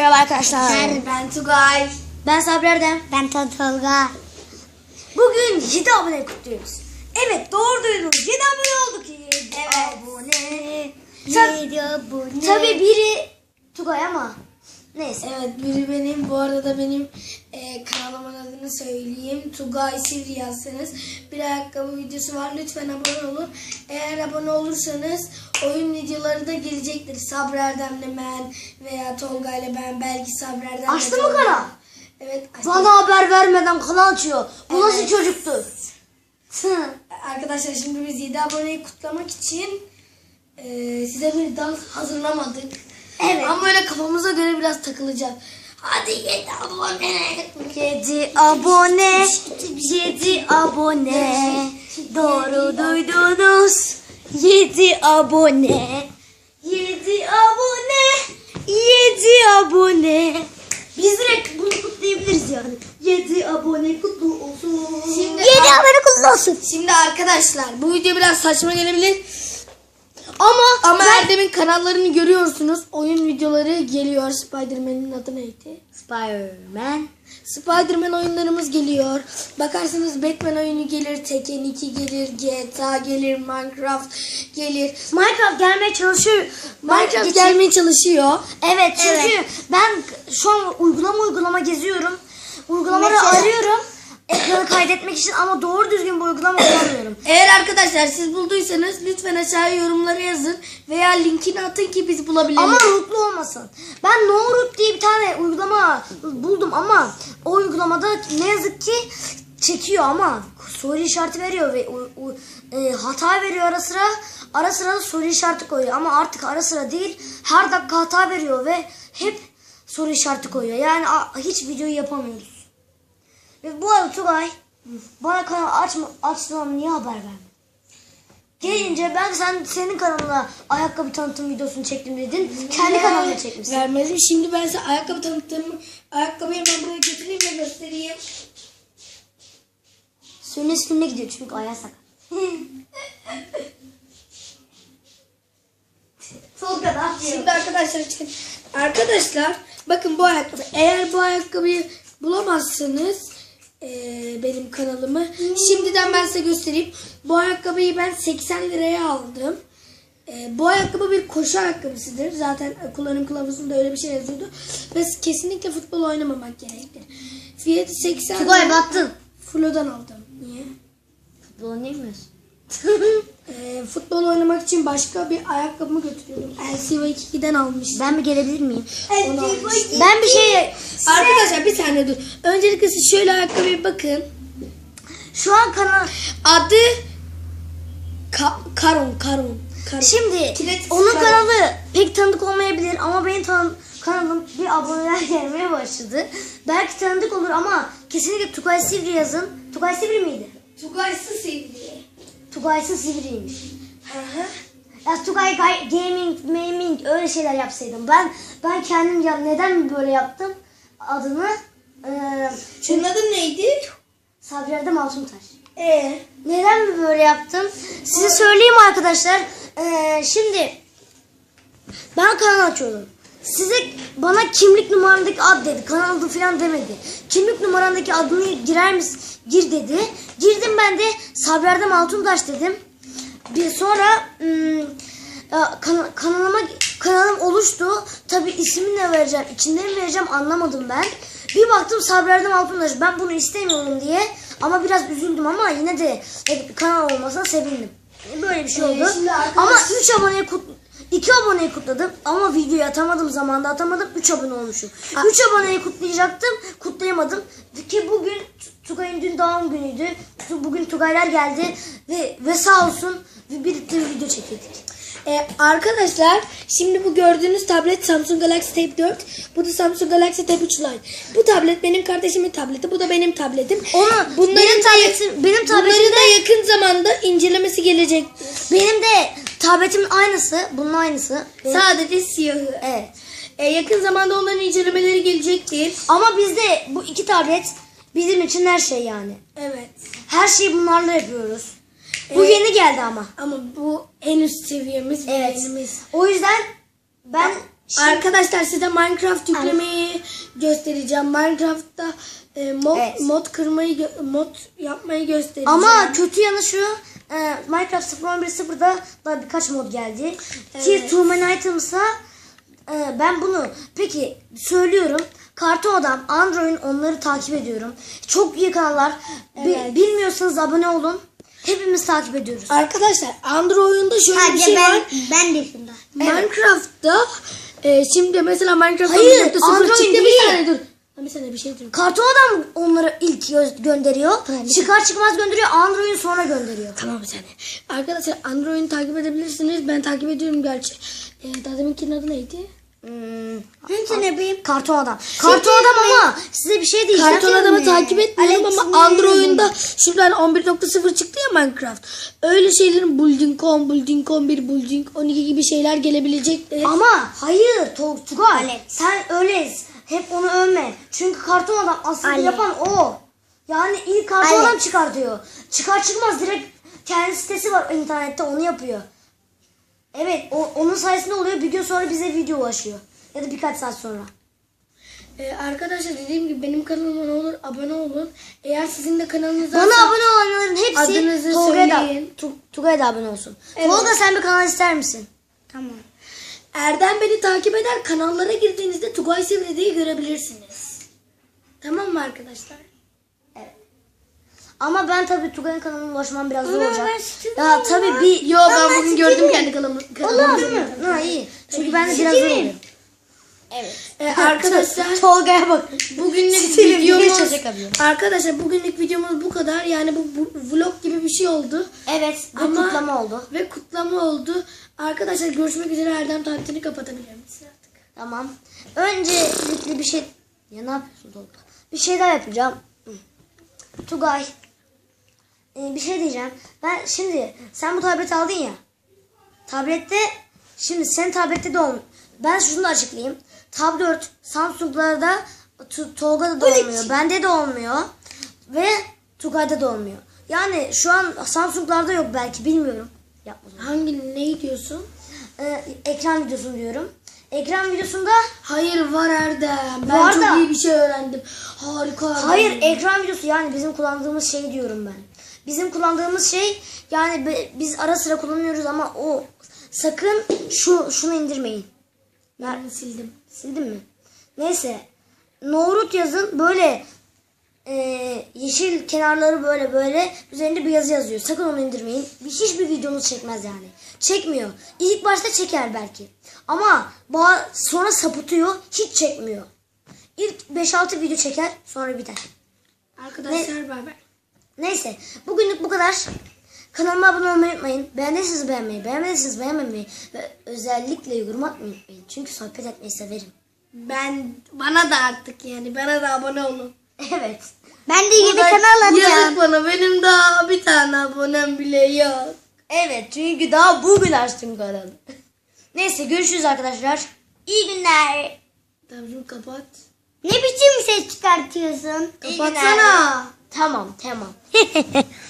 merhaba arkadaşlar. Ben Tugay. Ben Sabri Erdem. Ben Tolga. Bugün 7 abone kutluyoruz. Evet doğru duydunuz. 7 abone olduk. 7 Evet. abone. Tab- Yedi abone. Tabii biri Tugay ama neyse. Evet biri benim. Bu arada benim e, kanalımın adını söyleyeyim. Tugay Sivri yazsanız. Bir ayakkabı videosu var. Lütfen abone olun. Eğer abone olursanız oyun videoları da gelecektir. Sabri Erdem'le ben veya Tolga ile ben. Belki Sabri Erdem'le Açtın mı Tolga. kanal? Evet açtım. Bana haber vermeden kanal açıyor. Bu nasıl Evet. çocuktur? Hı. Arkadaşlar şimdi biz 7 aboneyi kutlamak için e, size bir dans hazırlamadık. Evet. Ama öyle kafamıza göre biraz takılacağız. Hadi 7 abone. 7 abone. 7 abone. Doğru duydunuz. 7 abone. 7 abone. 7 abone. Biz direkt bunu kutlayabiliriz yani. 7 abone kutlu olsun. Şimdi- 7 abone kutlu olsun. Şimdi arkadaşlar bu video biraz saçma gelebilir. Ama, Ama. Erdem'in kanallarını görüyorsunuz. Oyun videoları geliyor. Spider-Man'in adı neydi? Spider-Man. Spider-Man oyunlarımız geliyor. Bakarsanız Batman oyunu gelir, Tekken 2 gelir, GTA gelir, Minecraft gelir. Minecraft gelmeye çalışıyor. Minecraft Ben- gelmeye çalışıyor. Evet çünkü Evet. ben şu an uygulama uygulama geziyorum. Uygulamaları Mesela? arıyorum. Ekranı kaydetmek için ama doğru düzgün bir uygulama bulamıyorum. Eğer arkadaşlar siz bulduysanız lütfen aşağıya yorumlara yazın veya linkini atın ki biz bulabilelim. Ama rootlu olmasın. Ben NoRoot diye bir tane uygulama buldum ama o uygulamada ne yazık ki çekiyor ama soru işareti veriyor ve u- u- e, hata veriyor ara sıra. Ara sıra da soru işareti koyuyor ama artık ara sıra değil her dakika hata veriyor ve hep soru işareti koyuyor. Yani a- hiç videoyu yapamıyoruz. Ve bu arada Tugay bana kanal açma, açmam niye haber vermedin? Gelince ben sen senin kanalına ayakkabı tanıtım videosunu çektim dedin. Kendi kanalına çekmişsin. Vermedim. Şimdi ben size ayakkabı tanıttım. Ayakkabıyı hemen buraya getireyim ve göstereyim. Suyun üstüne gidiyor çünkü ayağı sakat. Sol kadar. Şimdi arkadaşlar. Arkadaşlar bakın bu ayakkabı. Eğer bu ayakkabıyı bulamazsanız eee, benim kanalımı şimdiden ben size göstereyim. Bu ayakkabıyı ben 80 liraya aldım. Eee, bu ayakkabı bir koşu ayakkabısıdır. Zaten kullanım kılavuzunda öyle bir şey yazıyordu. Ve kesinlikle futbol oynamamak gerektir. Fiyatı 80 Tugay battın. Flo'dan aldım. Niye? Futbol oynayamıyorsun. Eee, futbol oynamak için başka bir ayakkabımı götürüyordum. LCV2'den almıştım. ben bir gelebilir miyim? Onu almıştım. Ben bir şey... Arkadaşlar bir saniye dur. Öncelikle siz şöyle ayakkabıya bakın. Şu an kanal... Adı Ka- Karon, Karon. Karon. Şimdi Kilit onun Karon. kanalı pek tanıdık olmayabilir ama benim tan kanalım bir aboneler gelmeye başladı. Belki tanıdık olur ama kesinlikle Tugay Sivri yazın. Tugay Sivri miydi? Tugaysı sevdi. Tugay'sı Sivri'ymiş. Hı hı. Ya Tugay Gay- Gaming, Gaming öyle şeyler yapsaydım. Ben ben kendim ya neden böyle yaptım adını? Ee, Şunun adı neydi? Sabri Erdem Altuntaş. Ee, Neden böyle yaptım? Size söyleyeyim arkadaşlar. Ee, şimdi ben kanal açıyordum. Size bana kimlik numarandaki ad dedi. Kanal adı falan demedi. Kimlik numarandaki adını girer misin? Gir dedi. Girdim ben de Sabri Erdem Altuntaş dedim. Bir sonra ım, ya, kan- kanalıma kanalım oluştu. Tabi ismini ne vereceğim, içinde mi vereceğim anlamadım ben. Bir baktım Sabri Erdem Altuntaş. Ben bunu istemiyorum diye. Ama biraz üzüldüm ama yine de e, kanal olmasına sevindim. Böyle bir şey Ee, oldu. arkadaş- Ama 3 aboneyi kut 2 aboneyi kutladım ama videoyu atamadım zamanda atamadım 3 abone olmuşum. 3 aboneyi kutlayacaktım kutlayamadım ki bugün Tugay'ın dün doğum günüydü. Bugün Tugaylar geldi ve ve sağ olsun bir birlikte bir video çekildik. e, arkadaşlar şimdi bu gördüğünüz tablet Samsung Galaxy Tab 4. Bu da Samsung Galaxy Tab 3 Lite. Bu tablet benim kardeşimin tableti. Bu da benim tabletim. Onu Bunların benim tabletim benim tabletim da yakın zamanda incelemesi gelecek. benim de tabletimin aynısı bunun aynısı. Benim- Sadece siyahı. evet. E, yakın zamanda onların incelemeleri gelecektir. Ama bizde bu iki tablet bizim için her şey yani. Evet. Her şeyi bunlarla yapıyoruz. Bu Evet. yeni geldi ama. Ama bu en üst seviyemiz. Evet. beğenimiz. O yüzden ben Arkadaşlar size Minecraft yüklemeyi göstereceğim. Minecraft'ta e, mod Evet. mod kırmayı mod yapmayı göstereceğim. Ama kötü yanı şu. e, Minecraft 0.11.0'da daha birkaç mod geldi. Ki Too Many Items'a e, ben bunu peki söylüyorum. Karton Adam, Android onları takip ediyorum. Çok iyi kanallar. Bi- Evet. bilmiyorsanız abone olun. Hepimiz takip ediyoruz. Arkadaşlar Android'da şöyle bir Sadece şey ben- var. Ben de şunda. Minecraft'ta e, şimdi mesela Minecraft'ta Hayır, 1.0 Android çıktı bir değil. saniye dur. Ha, Bir saniye bir şey diyorum. Karton Adam onları ilk gö- gönderiyor. Çıkar çıkmaz gönderiyor. Android sonra gönderiyor. Tamam bir saniye. Arkadaşlar Android'i takip edebilirsiniz. Ben takip ediyorum gerçi. E, daha deminkinin adı neydi? Hmm. Hepsi ne bileyim? Karton Adam. Karton Adam ama size bir şey diyeceğim. Karton adamı mi? takip etmiyorum Alex ama? Android'da şuradan 11.0 çıktı ya Minecraft. Öyle şeylerin Building 10, Building 11, Building 12 gibi şeyler gelebilecek. Ama hayır Tugay Alex. sen öyle hep onu övme. Çünkü karton adam aslında Alex. yapan o. Yani ilk karton Alex. adam çıkartıyor. Çıkar çıkmaz direkt kendi sitesi var internette onu yapıyor. Evet o, onun sayesinde oluyor bir gün sonra bize video ulaşıyor. Ya da birkaç saat sonra. e, arkadaşlar dediğim gibi benim kanalıma ne olur abone olun. Eğer sizin de kanalınız Bana varsa- abone olanların hepsi Adınızı Tolga'ya da, söyleyin. Tu- Tugay'a da abone olsun. Evet. Tolga sen bir kanal ister misin? Tamam. Erdem beni takip eder. Kanallara girdiğinizde Tugay Sivri'yi görebilirsiniz. Tamam mı arkadaşlar? Ama ben tabii Tugay'ın kanalına ulaşmam biraz zor Ama olacak. ben Ya tabii bir... Yo ben bugün gördüm kendi kanalımı. Değil mi? Ha iyi. Çünkü ben de biraz zor oluyor. Evet. E, arkadaşlar Tolga'ya bak. bugünlük bir videomuz arkadaşlar bugünlük videomuz bu kadar. Yani bu, bu vlog gibi bir şey oldu. Evet. Bir Ama- kutlama oldu. Ve kutlama oldu. Arkadaşlar görüşmek üzere Erdem tatilini kapatabilir misin artık? Tamam. Öncelikle bir şey... Ya ne yapıyorsun Tolga? Bir şey daha yapacağım. Tugay. Ee, bir şey diyeceğim. Ben şimdi sen bu tableti aldın ya. Tablette şimdi sen tablette de olmuyor. Ben şunu da açıklayayım. Tab 4 Samsung'larda Tolga'da da olmuyor. Bende de olmuyor. Ve Tugay'da da olmuyor. Yani şu an Samsung'larda yok belki bilmiyorum. Yapmadım. Hangi neyi diyorsun? Ee, ekran videosunu diyorum. Ekran videosunda Hayır var Erdem. Ben Var çok da- iyi bir şey öğrendim. Harika. Hayır ekran videosu yani bizim kullandığımız şey diyorum ben. Bizim kullandığımız şey yani biz ara sıra kullanıyoruz ama o sakın şu şunu indirmeyin. Ben sildim. Sildin mi? Neyse. Novrut yazın böyle e, yeşil kenarları böyle böyle üzerinde bir yazı yazıyor. Sakın onu indirmeyin. Bir- Hiçbir videomuz çekmez yani. Çekmiyor. İlk başta çeker belki. Ama sonra sapıtıyor. Hiç çekmiyor. İlk 5-6 video çeker sonra biter. Arkadaşlar bay bay. Neyse bugünlük bu kadar. Kanalıma abone olmayı unutmayın. Beğendiyseniz beğenmeyi, beğenmediyseniz beğenmemeyi ve özellikle yorum atmayı unutmayın. Çünkü sohbet etmeyi severim. Ben bana da artık yani bana da abone olun. Evet. Ben de yeni Ulan kanal Yazık bana benim daha bir tane abonem bile yok. Evet çünkü daha bugün açtım kanalı. Neyse görüşürüz arkadaşlar. İyi günler. Tamam kapat. Ne biçim ses çıkartıyorsun? İyi Kapatsana. Tamam tamam.